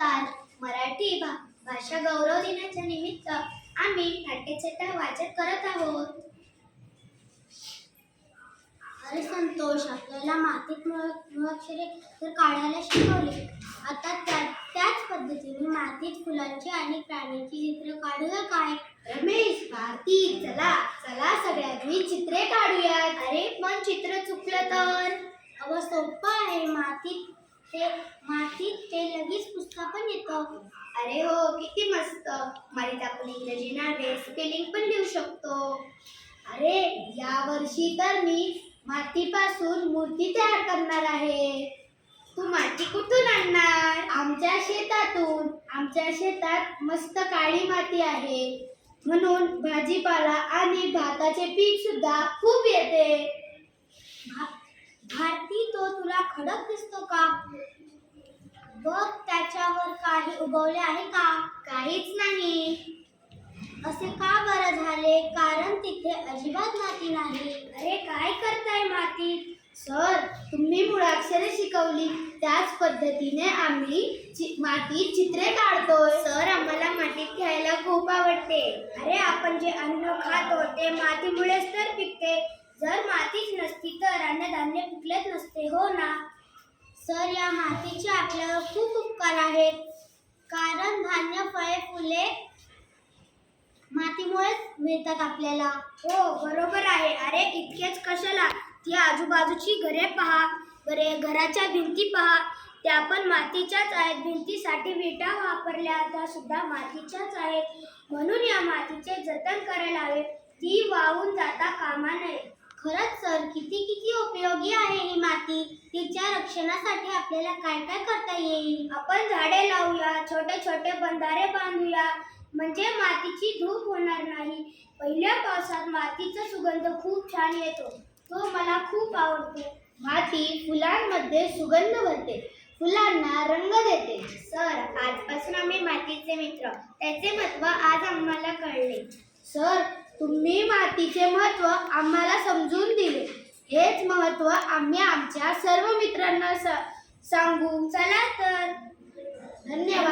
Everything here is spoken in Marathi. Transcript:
काल मराठी भा भाषा गौरव दिनाच्या निमित्त आम्ही नाट्यछटा वाचन करत आहोत. अरे संतोष आपल्याला मातीत मुळ- मुळाक्षरे तर काढायला शिकवले. आता त्या त्याच पद्धतीने मातीत फुलांची आणि प्राण्यांची चित्र काढूया काय? रमेश भारती चला चला सगळ्यांनी चित्रे काढूयात. अरे पण चित्र चुकलं तर? अगं सोपं आहे. मातीत ते पुस्तक पण येतं. अरे हो किती मस्त. मातीत आपण इंग्रजी नावे स्पेलिंग पण लिहू शकतो. अरे या वर्षी तर मी मातीपासून मूर्ती तयार करणार आहे. तू माती कुठून आणणार? आमच्या शेतातून. आमच्या शेतात मस्त काळी माती आहे. म्हणून भाजीपाला आणि भाताचे पीक सुद्धा खूप येते. भा- भारती तो तुला खडक दिसतो का? बघ त्याच्यावर काही उगवले आहे का? काहीच नाही. असे का बरं झाले? कारण तिथे अजिबात माती नाही. अरे काय करताय मातीत सर तुम्ही मुळाक्षरे शिकवली. त्याच पद्धतीने आम्ही चि- मातीत चित्रे काढतोय. सर आम्हाला मातीत खेळायला खूप आवडते. अरे आपण जे अन्न खातो ते मातीमुळेच तर पिकते. जर मातीच नसती तर अन्नधान्य पिकलेच नसते हो ना? सर या मातीचे आपल्यावर खूप उपकार आहेत. कारण धान्य फळे फुले मातीमुळेच मिळतात आपल्याला. हो बरोबर आहे. अरे इतकेच कशाला? ती आजूबाजूची घरे पहा. बरे घराच्या भिंती पहा. त्या पण मातीच्याच आहेत. भिंतीसाठी विटा वापरल्या त्या सुद्धा मातीच्याच आहेत. म्हणून या मातीचे जतन करायला हवे. ती वाहून जाता कामा नये. खरंच सर किती किती उपयोगी आहे ही माती? तिच्या रक्षणासाठी आपल्याला काय काय करता येईल? आपण झाडे लावूया छोटे छोटे बंधारे बांधूया. म्हणजे मातीची धूप होणार नाही. पहिल्या पावसात मातीचा सुगंध खूप छान येतो. तो मला खूप आवडतो. माती फुलांमध्ये सुगंध भरते. फुलांना रंग देते. सर आजपासून आम्ही मातीचे मित्र. त्याचे महत्त्व आज आम्हाला कळले. सर तुम्ही मातीचे महत्त्व आम्हाला समजून दिले. हेच महत्त्व आम्ही आमच्या सर्व मित्रांना सा- सांगू. चला तर. धन्यवाद.